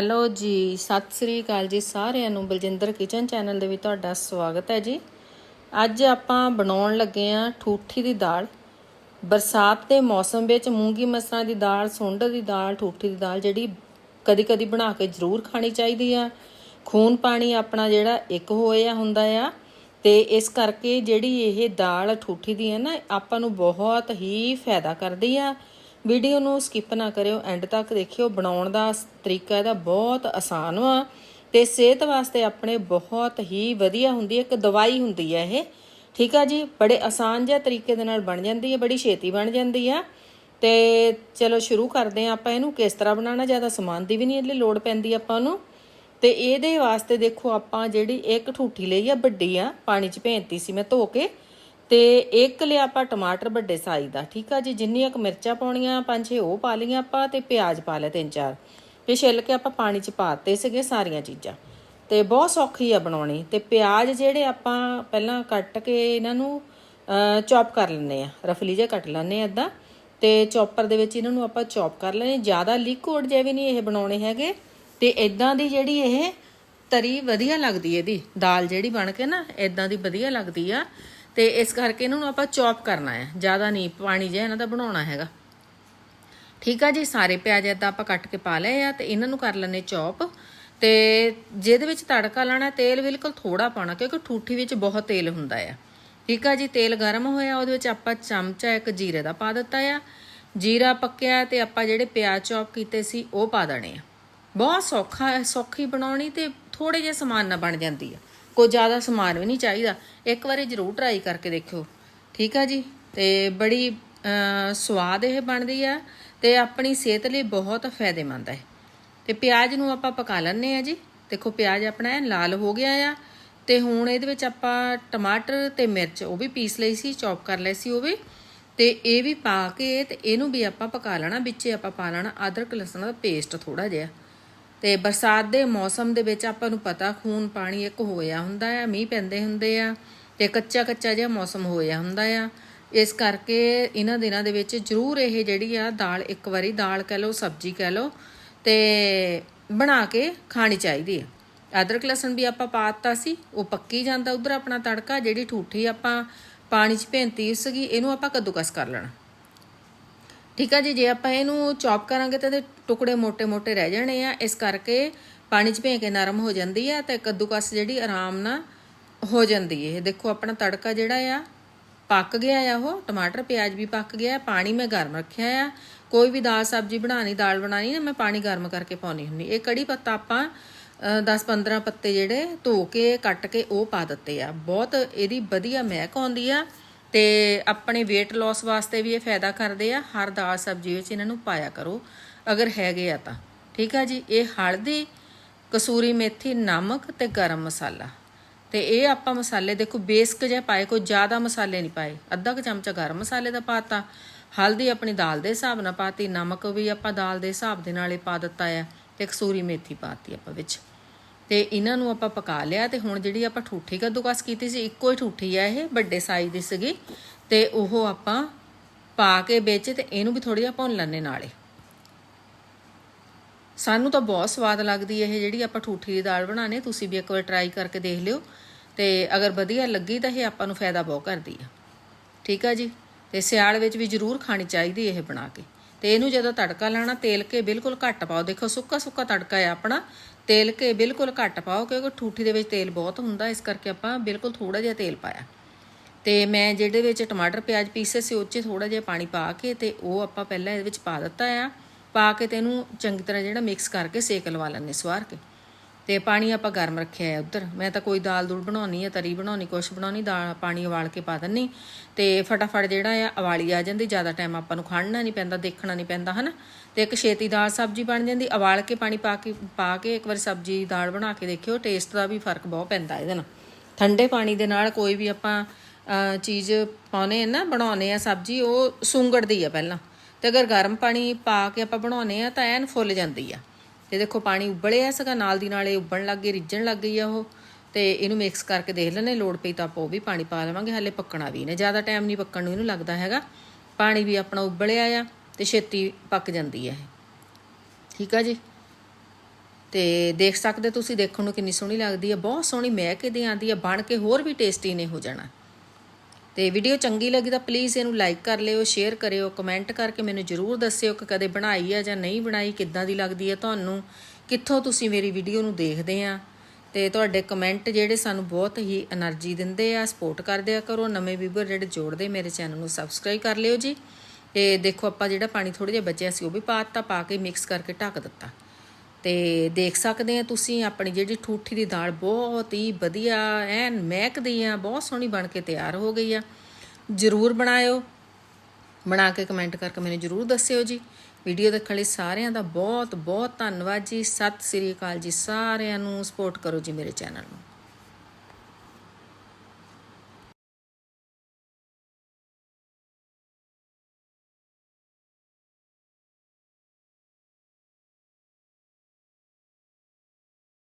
Hello ਜੀ, ਸਤਿ ਸ੍ਰੀ ਅਕਾਲ ਜੀ ਸਾਰਿਆਂ ਨੂੰ। ਬਲਜਿੰਦਰ ਕਿਚਨ ਚੈਨਲ ਦੇ ਵਿੱਚ ਤੁਹਾਡਾ ਸਵਾਗਤ ਹੈ ਜੀ। ਅੱਜ ਆਪਾਂ ਬਣਾਉਣ ਲੱਗੇ ਆ ਠੂਠੀ ਦੀ ਦਾਲ। ਬਰਸਾਤ ਦੇ ਮੌਸਮ ਵਿੱਚ ਮੂੰਗੀ ਮਸਰਾਂ ਦੀ ਦਾਲ, ਸੁੰਡ ਦੀ ਦਾਲ, ਠੂਠੀ ਦੀ ਦਾਲ ਜਿਹੜੀ ਕਦੀ ਕਦੀ ਬਣਾ ਕੇ ਜ਼ਰੂਰ ਖਾਣੀ ਚਾਹੀਦੀ ਆ। ਖੂਨ ਪਾਣੀ ਆਪਣਾ ਜਿਹੜਾ ਇੱਕ ਹੋਇਆ ਹੁੰਦਾ ਆ। ਤੇ ਇਸ ਕਰਕੇ ਜਿਹੜੀ ਇਹ ਦਾਲ ਠੂਠੀ ਦੀ ਹੈ ਨਾ, ਆਪਾਂ ਨੂੰ ਬਹੁਤ ਹੀ ਫਾਇਦਾ ਕਰਦੀ ਆ। ਵੀਡੀਓ ਨੂੰ ਸਕਿਪ ਨਾ ਕਰਿਓ, ਐਂਡ ਤੱਕ ਦੇਖਿਓ। ਬਣਾਉਣ ਦਾ ਤਰੀਕਾ ਇਹਦਾ ਬਹੁਤ ਆਸਾਨ ਵਾ ਤੇ ਸਿਹਤ ਵਾਸਤੇ ਆਪਣੇ ਬਹੁਤ ਹੀ ਵਧੀਆ ਹੁੰਦੀ ਹੈ, ਇੱਕ ਦਵਾਈ ਹੁੰਦੀ ਹੈ ਇਹ। ਠੀਕ ਆ ਜੀ? ਬੜੇ ਆਸਾਨ ਜਿਹਾ ਤਰੀਕੇ ਦੇ ਨਾਲ ਬਣ ਜਾਂਦੀ ਹੈ, ਬੜੀ ਛੇਤੀ ਬਣ ਜਾਂਦੀ ਆ। ਤੇ ਚਲੋ ਸ਼ੁਰੂ ਕਰਦੇ ਆ ਆਪਾਂ ਇਹਨੂੰ, ਕਿਸ ਤਰ੍ਹਾਂ ਬਣਾਉਣਾ, ਜ਼ਿਆਦਾ ਸਮਾਨ ਦੀ ਵੀ ਨਹੀਂ ਇਹਦੇ ਲਈ ਲੋੜ ਪੈਂਦੀ ਆਪਾਂ ਨੂੰ। ਤੇ ਇਹਦੇ ਵਾਸਤੇ ਦੇਖੋ ਆਪਾਂ ਜਿਹੜੀ ਇੱਕ ਠੂਠੀ ਲਈ ਆ, ਵੱਡੀ ਆ, ਪਾਣੀ 'ਚ ਭੇਂਤੀ ਸੀ ਮੈਂ ਧੋ ਕੇ। ਤੇ ਇੱਕ ਲਿਆ ਆਪਾਂ ਟਮਾਟਰ ਵੱਡੇ ਸਾਈਜ਼ ਦਾ, ਠੀਕ ਆ ਜੀ? ਜਿੰਨੀਆਂ ਕੁ ਮਿਰਚਾਂ ਪਾਉਣੀਆਂ ਪੰਜ ਛੇ, ਉਹ ਪਾ ਲਈਆਂ ਆਪਾਂ ਤੇ ਪਿਆਜ਼ ਪਾ ਲਿਆ ਤਿੰਨ ਚਾਰ। ਤੇ ਛਿੱਲ ਕੇ ਆਪਾਂ ਪਾਣੀ 'ਚ ਪਾਤੇ ਸੀਗੇ ਸਾਰੀਆਂ ਚੀਜ਼ਾਂ। ਤੇ ਬਹੁਤ ਸੌਖੀ ਆ ਬਣਾਉਣੀ। ਤੇ ਪਿਆਜ਼ ਜਿਹੜੇ ਆਪਾਂ ਪਹਿਲਾਂ ਕੱਟ ਕੇ ਇਹਨਾਂ ਨੂੰ ਚੌਪ ਕਰ ਲੈਂਦੇ ਆ। ਰਫਲੀ ਜਿਹਾ ਕੱਟ ਲੈਂਦੇ ਆ ਇਦਾਂ ਤੇ ਚੌਪਰ ਦੇ ਵਿੱਚ ਇਹਨਾਂ ਨੂੰ ਆਪਾਂ ਚੌਪ ਕਰ ਲੈਣੇ ਜ਼ਿਆਦਾ ਲਿਕੁਇਡ ਜਿਹਾ ਵੀ ਨਹੀਂ ਇਹ ਬਣਾਉਣੇ ਹੈਗੇ। ਤੇ ਇਦਾਂ ਦੀ ਜਿਹੜੀ ਇਹ ਤਰੀ ਵਧੀਆ ਲੱਗਦੀ ਇਹਦੀ। ਦਾਲ ਜਿਹੜੀ ਬਣ ਕੇ ਨਾ ਇਦਾਂ ਦੀ ਵਧੀਆ ਲੱਗਦੀ ਆ। ਤੇ ਇਸ ਕਰਕੇ ਇਹਨਾਂ ਨੂੰ ਆਪਾਂ ਚੌਪ ਕਰਨਾ ਹੈ। ਜ਼ਿਆਦਾ ਨਹੀਂ, ਪਾਣੀ ਜਿਹਾ ਇਹਨਾਂ ਦਾ ਬਣਾਉਣਾ ਹੈਗਾ। ਠੀਕ ਆ ਜੀ, ਸਾਰੇ ਪਿਆਜ਼ ਇਦਾਂ ਆਪਾਂ ਕੱਟ ਕੇ ਪਾ ਲਏ ਆ ਤੇ ਇਹਨਾਂ ਨੂੰ ਕਰ ਲੈਣੇ ਚੌਪ ਤੇ ਜਿਹਦੇ ਵਿੱਚ ਤੜਕਾ ਲਾਣਾ ਤੇਲ ਬਿਲਕੁਲ ਥੋੜਾ ਪਾਉਣਾ, ਕਿਉਂਕਿ ਠੂਠੀ ਵਿੱਚ ਬਹੁਤ ਤੇਲ ਹੁੰਦਾ ਆ। ਠੀਕ ਆ ਜੀ, ਤੇਲ ਗਰਮ ਹੋਇਆ, ਉਹਦੇ ਵਿੱਚ ਆਪਾਂ ਚਮਚਾ ਇੱਕ ਜੀਰੇ ਦਾ ਪਾ ਦਿੱਤਾ ਆ। ਜੀਰਾ ਪੱਕਿਆ ਤੇ ਆਪਾਂ ਜਿਹੜੇ ਪਿਆਜ਼ ਚੌਪ ਕੀਤੇ ਸੀ, ਉਹ ਪਾ ਦੇਣੇ ਆ। ਬਹੁਤ ਸੌਖਾ, ਸੌਖੀ ਬਣਾਉਣੀ ਤੇ ਥੋੜੇ ਜਿਹੇ ਸਮਾਨ ਨਾਲ ਬਣ ਜਾਂਦੀ ਆ। ਕੋਈ ਜ਼ਿਆਦਾ ਸਮਾਨ ਵੀ ਨਹੀਂ ਚਾਹੀਦਾ। ਇੱਕ ਵਾਰੀ ਜ਼ਰੂਰ ਟਰਾਈ ਕਰਕੇ ਦੇਖਿਓ। ਠੀਕ ਆ ਜੀ? ਤੇ ਬੜੀ ਸਵਾਦ ਇਹ ਬਣਦੀ ਆ ਤੇ ਆਪਣੀ ਸਿਹਤ ਲਈ ਬਹੁਤ ਫਾਇਦੇਮੰਦ ਹੈ ਤੇ ਪਿਆਜ਼ ਨੂੰ ਆਪਾਂ ਪਕਾ ਲੈਣੇ ਆ ਜੀ। ਦੇਖੋ, ਪਿਆਜ਼ ਆਪਣਾ ਐਨ ਲਾਲ ਹੋ ਗਿਆ ਆ ਤੇ ਹੁਣ ਇਹਦੇ ਵਿੱਚ ਆਪਾਂ ਟਮਾਟਰ ਤੇ ਮਿਰਚ, ਉਹ ਵੀ ਪੀਸ ਲਈ ਸੀ, ਚੌਪ ਕਰ ਲਈ ਸੀ ਉਹ ਵੀ। ਤੇ ਇਹ ਵੀ ਪਾ ਕੇ ਤੇ ਇਹਨੂੰ ਵੀ ਆਪਾਂ ਪਕਾ ਲੈਣਾ, ਵਿੱਚੇ ਆਪਾਂ ਪਾ ਲੈਣਾ ਅਦਰਕ, ਲਸਣ ਦਾ ਪੇਸਟ ਥੋੜਾ ਜਿਹਾ। ਤੇ ਬਰਸਾਤ ਦੇ ਮੌਸਮ ਦੇ ਵਿੱਚ ਆਪਾਂ ਨੂੰ ਪਤਾ ਖੂਨ ਪਾਣੀ ਇੱਕ ਹੋਇਆ ਹੁੰਦਾ ਆ, ਮੀਂਹ ਪੈਂਦੇ ਹੁੰਦੇ ਆ ਤੇ ਕੱਚਾ ਕੱਚਾ ਜਿਹਾ ਮੌਸਮ ਹੋਇਆ ਹੁੰਦਾ ਆ। ਇਸ ਕਰਕੇ ਇਹਨਾਂ ਦਿਨਾਂ ਦੇ ਵਿੱਚ ਜ਼ਰੂਰ ਇਹ ਜਿਹੜੀ ਆ ਦਾਲ, ਇੱਕ ਵਾਰੀ ਦਾਲ ਕਹਿ ਲਓ, ਸਬਜ਼ੀ ਕਹਿ ਲਓ ਤੇ ਬਣਾ ਕੇ ਖਾਣੀ ਚਾਹੀਦੀ ਆ। ਅਦਰਕ ਲਸਣ ਵੀ ਆਪਾਂ ਪਾਤਾ ਸੀ, ਉਹ ਪੱਕੀ ਜਾਂਦਾ ਉਧਰ ਆਪਣਾ ਤੜਕਾ, ਜਿਹੜੀ ਠੂਠੀ ਆਪਾਂ ਪਾਣੀ 'ਚ ਭੇਂਤੀ ਸੀਗੀ, ਇਹਨੂੰ ਆਪਾਂ ਕੱਦੂਕਸ ਕਰ ਲੈਣਾ। ਠੀਕ ਆ ਜੀ, ਜੇ ਆਪਾਂ ਇਹਨੂੰ ਚੌਪ ਕਰਾਂਗੇ ਤਾਂ ਇਹਦੇ ਟੁਕੜੇ ਮੋٹے-ਮੋٹے ਰਹਿ ਜਾਣੇ ਆ। ਇਸ ਕਰਕੇ ਪਾਣੀ 'ਚ ਭੇ ਕੇ ਨਰਮ ਹੋ ਜਾਂਦੀ ਆ ਤੇ ਕੱਦੂਕਸ ਜਿਹੜੀ ਆਰਾਮ ਨਾਲ ਹੋ ਜਾਂਦੀ ਹੈ ਇਹ ਦੇਖੋ ਆਪਣਾ ਤੜਕਾ ਜਿਹੜਾ ਆ, ਪੱਕ ਗਿਆ ਆ ਉਹ। ਟਮਾਟਰ, ਪਿਆਜ਼ ਵੀ ਪੱਕ ਗਿਆ, ਪਾਣੀ ਮੈਂ ਗਰਮ ਰੱਖਿਆ ਆ। ਕੋਈ ਵੀ ਦਾਲ ਸਬਜ਼ੀ ਬਣਾਣੀ ਦਾਲ ਬਣਾਣੀ ਨਾ, ਮੈਂ ਪਾਣੀ ਗਰਮ ਕਰਕੇ ਪਾਉਣੀ ਹੁੰਦੀ। ਇਹ ਕੜੀ ਪੱਤਾ ਆਪਾਂ 10-15 ਪੱਤੇ ਜਿਹੜੇ ਧੋ ਕੇ, ਕੱਟ ਕੇ ਉਹ ਪਾ ਦਿੱਤੇ ਆ। ਬਹੁਤ ਇਹਦੀ ਵਧੀਆ ਮਹਿਕ ਆਉਂਦੀ ਆ। ਤੇ ਆਪਣੇ weight loss ਵਾਸਤੇ ਵੀ ਇਹ ਫਾਇਦਾ ਕਰਦੇ ਆ। ਹਰ ਦਾਲ ਸਬਜ਼ੀ ਵਿੱਚ ਇਹਨਾਂ ਨੂੰ ਪਾਇਆ ਕਰੋ, ਅਗਰ ਹੈਗੇ ਆ ਤਾਂ। ਠੀਕ ਆ ਜੀ? ਇਹ ਹਲਦੀ, ਕਸੂਰੀ ਮੇਥੀ, ਨਮਕ ਤੇ ਗਰਮ ਮਸਾਲਾ। ਤੇ ਇਹ ਆਪਾਂ ਮਸਾਲੇ ਦੇਖੋ ਬੇਸਕ ਜਿਹਾ ਪਾਏ, ਕੋਈ ਜ਼ਿਆਦਾ ਮਸਾਲੇ ਨਹੀਂ ਪਾਏ। ਅੱਧਾ ਕੁ ਚਮਚਾ ਗਰਮ ਮਸਾਲੇ ਦਾ ਪਾਤਾ। ਹਲਦੀ ਆਪਣੀ ਦਾਲ ਦੇ ਹਿਸਾਬ ਨਾਲ ਪਾਤੀ, ਨਮਕ ਵੀ ਆਪਾਂ ਦਾਲ ਦੇ ਹਿਸਾਬ ਦੇ ਨਾਲ ਹੀ ਪਾ ਦਿੱਤਾ ਆ ਤੇ ਕਸੂਰੀ ਮੇਥੀ ਪਾਤੀ ਆਪਾਂ ਵਿੱਚ। ਤੇ ਇਹਨਾਂ ਨੂੰ ਆਪਾਂ ਪਕਾ ਲਿਆ ਤੇ ਹੁਣ ਜਿਹੜੀ ਆਪਾਂ ਠੂਠੀ ਕੱਦੂਕਸ ਕੀਤੀ ਸੀ, ਇੱਕੋ ਹੀ ਠੂਠੀ ਆ ਇਹ, ਵੱਡੇ ਸਾਈਜ਼ ਦੀ ਸੀਗੀ। ਤੇ ਉਹ ਆਪਾਂ ਪਾ ਕੇ ਵਿੱਚ ਤੇ ਇਹਨੂੰ ਵੀ ਥੋੜੀ ਜਿਹਾ ਭੁੰਨ ਲੈਣੇ ਨਾਲੇ। ਸਾਨੂੰ ਤਾਂ ਬਹੁਤ ਸਵਾਦ ਲੱਗਦੀ ਇਹ ਜਿਹੜੀ ਆਪਾਂ ਠੂਠੀ ਦੀ ਦਾਲ ਬਣਾਣੇ ਤੁਸੀਂ ਵੀ ਇੱਕ ਵਾਰ ਟਰਾਈ ਕਰਕੇ ਦੇਖ ਲਿਓ। ਤੇ ਅਗਰ ਵਧੀਆ ਲੱਗੀ ਤਾਂ ਇਹ ਆਪਾਂ ਨੂੰ ਫਾਇਦਾ ਬਹੁਤ ਕਰਦੀ ਆ। ਠੀਕ ਆ ਜੀ? ਤੇ ਸਿਆਲ ਵਿੱਚ ਵੀ ਜ਼ਰੂਰ ਖਾਣੀ ਚਾਹੀਦੀ ਇਹ ਬਣਾ ਕੇ। ਤੇ ਇਹਨੂੰ ਜਦੋਂ ਤੜਕਾ ਲਾਣਾ ਤੇਲ ਕੇ ਬਿਲਕੁਲ ਘੱਟ ਪਾਓ। ਦੇਖੋ, ਸੁੱਕਾ ਸੁੱਕਾ ਤੜਕਾ ਹੈ ਆਪਣਾ। ਤੇਲ ਕੇ ਬਿਲਕੁਲ ਘੱਟ ਪਾਓ, ਕਿਉਂਕਿ ਠੂਠੀ ਦੇ ਵਿੱਚ ਤੇਲ ਬਹੁਤ ਹੁੰਦਾ, ਇਸ ਕਰਕੇ ਆਪਾਂ ਬਿਲਕੁਲ ਥੋੜਾ ਜਿਹਾ ਤੇਲ ਪਾਇਆ। ਤੇ ਮੈਂ ਜਿਹੜੇ ਵਿੱਚ ਟਮਾਟਰ, ਪਿਆਜ਼ ਪੀਸੇ ਸੀ, ਉਹ 'ਚ ਥੋੜਾ ਜਿਹਾ ਪਾਣੀ ਪਾ ਕੇ ਤੇ ਉਹ ਆਪਾਂ ਪਹਿਲਾਂ ਇਹਦੇ ਵਿੱਚ ਪਾ ਦਿੱਤਾ ਆ। ਪਾ ਕੇ ਤੇ ਇਹਨੂੰ ਚੰਗੀ ਤਰ੍ਹਾਂ ਜਿਹੜਾ ਮਿਕਸ ਕਰਕੇ ਸੇਕ ਲਵਾ ਲੈਣੇ ਸਵਾਰ ਕੇ। ਤੇ ਪਾਣੀ ਆਪਾਂ ਗਰਮ ਰੱਖਿਆ ਹੈ ਉੱਧਰ। ਮੈਂ ਤਾਂ ਕੋਈ ਦਾਲ ਦੂਲ ਬਣਾਉਣੀ ਹੈ ਤਰੀ ਬਣਾਉਣੀ, ਕੁਛ ਬਣਾਉਣੀ, ਦਾਲ ਪਾਣੀ ਉਬਾਲ ਕੇ ਪਾ ਦਿੰਨੀ। ਤੇ ਫਟਾਫਟ ਜਿਹੜਾ ਆ ਉਬਾਲੀ ਆ ਜਾਂਦੀ, ਜ਼ਿਆਦਾ ਟਾਈਮ ਆਪਾਂ ਨੂੰ ਖੜਨਾ ਨਹੀਂ ਪੈਂਦਾ, ਦੇਖਣਾ ਨਹੀਂ ਪੈਂਦਾ, ਹਨਾ? ਤੇ ਇੱਕ ਛੇਤੀ ਦਾਲ ਸਬਜ਼ੀ ਬਣ ਜਾਂਦੀ, ਉਬਾਲ ਕੇ ਪਾਣੀ ਪਾ ਕੇ ਪਾ ਕੇ ਇੱਕ ਵਾਰੀ ਸਬਜ਼ੀ ਦਾਲ ਬਣਾ ਕੇ ਦੇਖਿਓ ਟੇਸਟ ਦਾ ਵੀ ਫ਼ਰਕ ਬਹੁਤ ਪੈਂਦਾ ਇਹਦੇ ਨਾਲ। ਠੰਡੇ ਪਾਣੀ ਦੇ ਨਾਲ ਕੋਈ ਵੀ ਆਪਾਂ ਚੀਜ਼ ਪਾਉਨੇ ਨਾ, ਬਣਾਉਨੇ ਆ ਸਬਜ਼ੀ, ਉਹ ਸੁੰਗੜਦੀ ਆ ਪਹਿਲਾਂ। ਤੇ ਅਗਰ ਗਰਮ ਪਾਣੀ ਪਾ ਕੇ ਆਪਾਂ ਬਣਾਉਨੇ ਆ, ਤਾਂ ਐਨ ਫੁੱਲ ਜਾਂਦੀ ਆ। ਤੇ ਦੇਖੋ ਪਾਣੀ ਉਬਲਿਆ ਸੀਗਾ, ਨਾਲ ਦੀ ਨਾਲ ਇਹ ਉਬਲਣ ਲੱਗ ਗਈ, ਰਿੱਝਣ ਲੱਗ ਗਈ ਆ ਉਹ। ਤੇ ਇਹਨੂੰ ਮਿਕਸ ਕਰਕੇ ਦੇਖ ਲੈਣੇ ਲੋੜ ਪਈ ਤਾਂ ਆਪਾਂ ਉਹ ਵੀ ਪਾਣੀ ਪਾ ਲਵਾਂਗੇ, ਹਲੇ ਪੱਕਣਾ ਵੀ ਨੇ ਜ਼ਿਆਦਾ ਟਾਈਮ ਨਹੀਂ ਪੱਕਣ ਨੂੰ ਇਹਨੂੰ ਲੱਗਦਾ ਹੈਗਾ। ਪਾਣੀ ਵੀ ਆਪਣਾ ਉਬਲਿਆ ਆ ਤੇ ਛੇਤੀ ਪੱਕ ਜਾਂਦੀ ਹੈ ਠੀਕ ਆ ਜੀ? ਤੇ ਦੇਖ ਸਕਦੇ ਤੁਸੀਂ, ਦੇਖਣ ਨੂੰ ਕਿੰਨੀ ਸੋਹਣੀ ਲੱਗਦੀ ਹੈ ਬਹੁਤ ਸੋਹਣੀ ਮਹਿਕ ਇਹਦੀ ਆਉਂਦੀ ਹੈ ਬਣ ਕੇ ਹੋਰ ਵੀ ਟੇਸਟੀ ਨੇ ਹੋ ਜਾਣਾ। ਤੇ ਵੀਡੀਓ ਚੰਗੀ ਲੱਗੀ ਤਾਂ ਪਲੀਜ਼ ਇਹਨੂੰ ਲਾਈਕ ਕਰ ਲਿਓ ਸ਼ੇਅਰ ਕਰਿਓ ਕਮੈਂਟ ਕਰਕੇ ਮੈਨੂੰ ਜਰੂਰ ਦੱਸਿਓ ਕਿ ਕਦੇ ਬਣਾਈ ਆ ਜਾਂ ਨਹੀਂ ਬਣਾਈ, ਕਿੱਦਾਂ ਦੀ ਲੱਗਦੀ ਹੈ ਤੁਹਾਨੂੰ ਕਿੱਥੋਂ ਤੁਸੀਂ ਮੇਰੀ ਵੀਡੀਓ ਨੂੰ ਦੇਖਦੇ ਆ। ਤੇ ਤੁਹਾਡੇ ਕਮੈਂਟ ਜਿਹੜੇ ਸਾਨੂੰ ਬਹੁਤ ਹੀ એનર્ਜੀ ਦਿੰਦੇ ਆ ਸਪੋਰਟ ਕਰਦੇ ਆ, ਕਰੋ। ਨਵੇਂ ਵੀਵਰ ਜਿਹੜੇ ਜੋੜਦੇ ਮੇਰੇ ਚੈਨਲ ਨੂੰ ਸਬਸਕ੍ਰਾਈਬ ਕਰ ਲਿਓ ਜੀ। ਤੇ ਦੇਖੋ ਆਪਾਂ ਜਿਹੜਾ ਪਾਣੀ ਥੋੜਾ ਜਿਹਾ ਬਚਿਆ ਸੀ ਉਹ ਵੀ ਪਾ ਦਿੱਤਾ, ਪਾ ਕੇ ਮਿਕਸ ਕਰਕੇ ਢੱਕ ਦਿੱਤਾ। ਤੇ ਦੇਖ ਸਕਦੇ ਆ ਤੁਸੀਂ ਆਪਣੀ ਜਿਹੜੀ ਠੂਠੀ ਦੀ ਦਾਲ ਬਹੁਤ ਹੀ ਵਧੀਆ, ਐਨ ਮਹਿਕਦੀ ਆ, ਬਹੁਤ ਸੋਹਣੀ ਬਣ ਕੇ ਤਿਆਰ ਹੋ ਗਈ ਆ। ਜਰੂਰ ਬਣਾਇਓ। ਬਣਾ ਕੇ ਕਮੈਂਟ ਕਰਕੇ ਮੈਨੂੰ ਜਰੂਰ ਦੱਸਿਓ ਜੀ। ਵੀਡੀਓ ਦੇਖਣ ਲਈ ਸਾਰਿਆਂ ਦਾ ਬਹੁਤ ਬਹੁਤ ਧੰਨਵਾਦ ਜੀ। ਸਤਿ ਸ੍ਰੀ ਅਕਾਲ ਜੀ ਸਾਰਿਆਂ ਨੂੰ। ਸਪੋਰਟ ਕਰੋ ਜੀ ਮੇਰੇ ਚੈਨਲ ਨੂੰ।